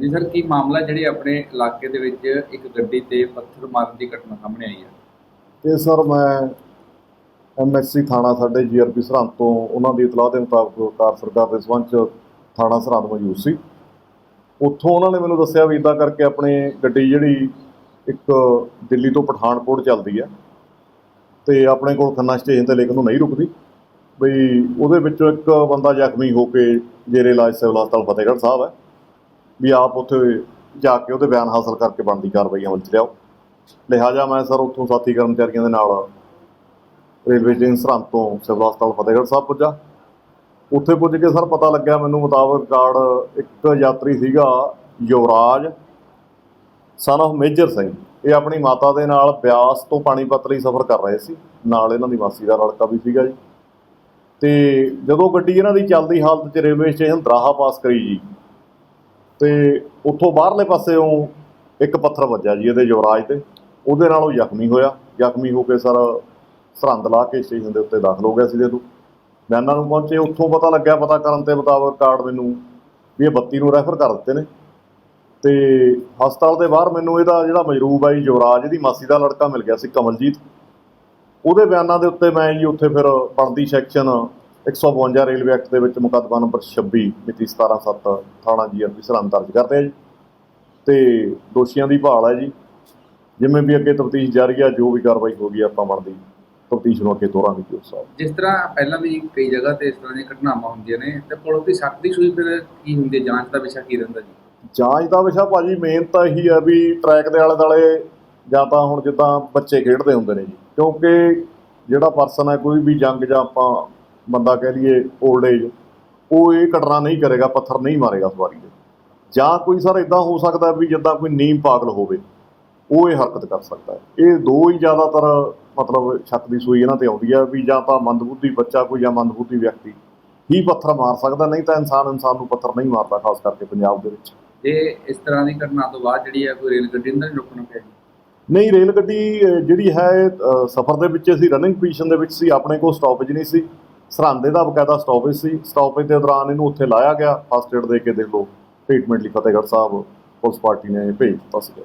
ਜੀ ਸਰ, ਕੀ ਮਾਮਲਾ ਜਿਹੜੀ ਆਪਣੇ ਇਲਾਕੇ ਦੇ ਵਿੱਚ ਇੱਕ ਗੱਡੀ ਤੇ ਪੱਥਰ ਮਾਰਨ ਦੀ ਘਟਨਾ ਸਾਹਮਣੇ ਆਈ ਹੈ? ਇਹ ਸਰ, ਮੈਂ ਐਮਐਸਸੀ ਥਾਣਾ ਸਾਡੇ ਜੀਆਰਪੀ ਸਰਹੰਦ ਤੋਂ ਉਹਨਾਂ ਦੀ ਇਤਲਾਹ ਦੇ ਮੁਤਾਬਕ ਕਾਰ ਸਰਕਾਰ ਦੇ ਸਬੰਧ 'ਚ ਥਾਣਾ ਸਰਹੰਦ ਮੌਜੂਦ ਸੀ। ਉੱਥੋਂ ਉਹਨਾਂ ਨੇ ਮੈਨੂੰ ਦੱਸਿਆ ਵੀ ਇਦਾਂ ਕਰਕੇ ਆਪਣੇ ਗੱਡੀ ਜਿਹੜੀ ਇੱਕ ਦਿੱਲੀ ਤੋਂ ਪਠਾਨਕੋਟ ਚੱਲਦੀ ਹੈ ਤੇ ਆਪਣੇ ਕੋਲ ਖੰਨਾ ਸਟੇਸ਼ਨ ਤੇ ਲੇਕਿਨ ਉਹ ਨਹੀਂ ਰੁਕਦੀ। ਬਈ ਉਹਦੇ ਵਿੱਚੋਂ ਇੱਕ ਬੰਦਾ ਜ਼ਖਮੀ ਹੋ ਕੇ ਜੇਰੇ ਇਲਾਜ ਸਿਵਲ ਹਸਪਤਾਲ ਫਤਿਹਗੜ੍ਹ ਸਾਹਿਬ ਹੈ। ਵੀ ਆਪ ਉੱਥੇ ਜਾ ਕੇ ਉਹਦੇ ਬਿਆਨ ਹਾਸਲ ਕਰਕੇ ਬਣਦੀ ਕਾਰਵਾਈ ਅਮਲ 'ਚ ਲਿਆਓ। ਲਿਹਾਜ਼ਾ ਮੈਂ ਸਰ ਉੱਥੋਂ ਸਾਥੀ ਕਰਮਚਾਰੀਆਂ ਦੇ ਨਾਲ ਰੇਲਵੇ ਸਟੇਸ਼ਨ ਸਰਹੰਦ ਤੋਂ ਸਿਵਲ ਹਸਪਤਾਲ ਫਤਿਹਗੜ੍ਹ ਸਾਹਿਬ ਪੁੱਜਾ। ਉੱਥੇ ਪੁੱਜ ਕੇ ਸਰ ਪਤਾ ਲੱਗਿਆ ਮੈਨੂੰ ਮੁਤਾਬਕ ਕਾਰਡ ਇੱਕ ਯਾਤਰੀ ਸੀਗਾ Yuvraj son of Major Singh. ਇਹ ਆਪਣੀ ਮਾਤਾ ਦੇ ਨਾਲ ਬਿਆਸ ਤੋਂ ਪਾਣੀਪਤ ਲਈ ਸਫ਼ਰ ਕਰ ਰਹੇ ਸੀ। ਨਾਲ ਇਹਨਾਂ ਦੀ ਮਾਸੀ ਦਾ ਲੜਕਾ ਵੀ ਸੀਗਾ ਜੀ। ਤੇ ਜਦੋਂ ਗੱਡੀ ਇਹਨਾਂ ਦੀ ਚੱਲਦੀ ਹਾਲਤ 'ਚ ਰੇਲਵੇ ਸਟੇਸ਼ਨ ਦਰਾਹਾ ਪਾਸ ਕਰੀ ਜੀ ਤੇ ਉੱਥੋਂ ਬਾਹਰਲੇ ਪਾਸਿਓਂ ਇੱਕ ਪੱਥਰ ਵੱਜਿਆ ਜੀ ਇਹਦੇ ਯੁਵਰਾਜ ਤੇ। ਉਹਦੇ ਨਾਲ ਉਹ ਜ਼ਖਮੀ ਹੋਇਆ। ਜ਼ਖਮੀ ਹੋ ਕੇ ਸਰ ਸਰਹੰਦ ਲਾ ਕੇ ਸਟੇਸ਼ਨ ਦੇ ਉੱਤੇ ਦਾਖਲ ਹੋ ਗਿਆ ਸੀ ਦੇ ਤੋਂ ਬਿਆਨਾਂ ਨੂੰ ਪਹੁੰਚੇ, ਉੱਥੋਂ ਪਤਾ ਲੱਗਿਆ, ਪਤਾ ਕਰਨ ਤੇ ਮੁਤਾਬਕ ਕਾਰਡ ਮੈਨੂੰ ਵੀ ਇਹ 32 ਨੂੰ ਰੈਫਰ ਕਰ ਦਿੱਤੇ ਨੇ। ਤੇ ਹਸਪਤਾਲ ਦੇ ਬਾਹਰ ਮੈਨੂੰ ਇਹਦਾ ਜਿਹੜਾ ਮਜਰੂਬ ਆ ਜੀ ਯੁਵਰਾਜ, ਇਹਦੀ ਮਾਸੀ ਦਾ ਲੜਕਾ ਮਿਲ ਗਿਆ ਸੀ ਕਮਲਜੀਤ। ਉਹਦੇ ਬਿਆਨਾਂ ਦੇ ਉੱਤੇ ਮੈਂ ਜੀ ਉੱਥੇ ਫਿਰ ਬਣਦੀ ਸੈਕਸ਼ਨ 152 ਰੇਲਵੇ ਐਕਟ ਦੇ ਵਿੱਚ ਮੁਕੱਦਮਾ ਨੰਬਰ 26 ਮਿਤੀ 17/7 ਥਾਣਾ ਜੀਆਰਪੀ ਸਰਹੰਦ ਦਰਜ ਕਰਦੇ ਆ ਜੀ। ਤੇ ਦੋਸ਼ੀਆਂ ਦੀ ਭਾਲ ਹੈ ਜੀ। ਜਿਵੇਂ ਵੀ ਅੱਗੇ ਤਫਤੀਸ਼ ਜਾਰੀ ਆ ਜੋ ਵੀ ਕਾਰਵਾਈ ਹੋਗੀ ਆਪਾਂ ਬਣਦੀ ਤਫਤੀਸ਼ ਨੂੰ ਅੱਗੇ ਤੋਰਾਂਗੇ ਜੀ ਨਾਲ। ਜਿਸ ਤਰ੍ਹਾਂ ਪਹਿਲਾਂ ਵੀ ਕਈ ਜਗ੍ਹਾ ਤੇ ਇਸ ਤਰ੍ਹਾਂ ਦੀਆਂ ਘਟਨਾਵਾਂ ਹੁੰਦੀਆਂ ਨੇ ਤੇ ਪੁਲਿਸ ਦੀ ਸਖਤ ਦੀ ਸੂਈ ਫਿਰ ਕੀ ਹੁੰਦੀ ਹੈ? ਜਾਂਚ ਦਾ ਵਿਸ਼ਾ ਕੀ ਰਹਿੰਦਾ ਜੀ? ਜਾਂਚ ਦਾ ਵਿਸ਼ਾ ਭਾਜੀ ਮੇਨ ਤਾਂ ਇਹੀ ਹੈ ਵੀ ਟਰੈਕ ਦੇ ਆਲੇ ਦੁਆਲੇ ਜਾਂ ਤਾਂ ਹੁਣ ਜਿੱਦਾਂ ਬੱਚੇ ਖੇਡਦੇ ਹੁੰਦੇ ਨੇ ਜੀ। ਕਿਉਂਕਿ ਜਿਹੜਾ ਪਰਸਨ ਹੈ ਕੋਈ ਵੀ ਜੰਗ ਜਾਂ ਆਪਾਂ ਬੰਦਾ ਕਹਿ ਲਈਏ 올ਡ ਏਜ ਉਹ ਇਹ ਘਟਨਾ ਨਹੀਂ ਕਰੇਗਾ ਪੱਥਰ ਨਹੀਂ ਮਾਰੇਗਾ ਸਵਾਰੀ ਦੇ ਜਾਂ ਕੋਈ ਸਰ ਇਦਾਂ ਹੋ ਸਕਦਾ ਵੀ ਜਿੱਦਾਂ ਕੋਈ ਨੀਮ ਪਾਗਲ ਹੋਵੇ ਉਹ ਇਹ ਹਰਕਤ ਕਰ ਸਕਦਾ ਹੈ। ਇਹ ਦੋ ਹੀ ਜ਼ਿਆਦਾਤਰ ਮਤਲਬ ਸ਼ੱਕ ਦੀ ਸੂਈ ਇਹਨਾਂ ਤੇ ਆਉਂਦੀ ਹੈ ਵੀ ਜਾਂ ਤਾਂ ਮੰਦਬੁੱਧੀ ਬੱਚਾ ਕੋਈ ਜਾਂ ਮੰਦਬੁੱਧੀ ਵਿਅਕਤੀ ਹੀ ਪੱਥਰ ਮਾਰ ਸਕਦਾ ਨਹੀਂ ਤਾਂ ਇਨਸਾਨ ਇਨਸਾਨ ਨੂੰ ਪੱਥਰ ਨਹੀਂ ਮਾਰਦਾ ਖਾਸ ਕਰਕੇ ਪੰਜਾਬ ਦੇ ਵਿੱਚ। ਜੇ ਇਸ ਤਰ੍ਹਾਂ ਦੀ ਘਟਨਾ ਤੋਂ ਬਾਅਦ ਜਿਹੜੀ ਹੈ ਕੋਈ ਰੇਲ ਗੱਡੀ ਨੂੰ ਤਾਂ ਨਹੀਂ ਰੁਕਣਾ ਪਿਆ ਨਹੀਂ ਰੇਲ ਗੱਡੀ ਜਿਹੜੀ ਹੈ ਸਫ਼ਰ ਦੇ ਵਿੱਚ ਅਸੀਂ ਰਨਿੰਗ ਪੋਜੀਸ਼ਨ ਦੇ ਵਿੱਚ ਸੀ ਆਪਣੇ ਕੋਲ ਸਟਾਪੇਜ ਨਹੀਂ ਸੀ। ਸਰਹੰਦੇ ਦਾ ਬਕਾਇਦਾ ਸਟਾਪੇਜ ਸੀ। ਸਟਾਪੇਜ ਦੇ ਦੌਰਾਨ ਇਹਨੂੰ ਉੱਥੇ ਲਾਇਆ ਗਿਆ। ਫਸਟ ਏਡ ਦੇ ਕੇ ਦੇਖ ਲਓ। ਟ੍ਰੀਟਮੈਂਟ ਲਈ ਫਤਿਹਗੜ੍ਹ ਸਾਹਿਬ ਪੁਲਿਸ ਪਾਰਟੀ ਨੇ ਭੇਜ ਦਿੱਤਾ ਸੀਗਾ।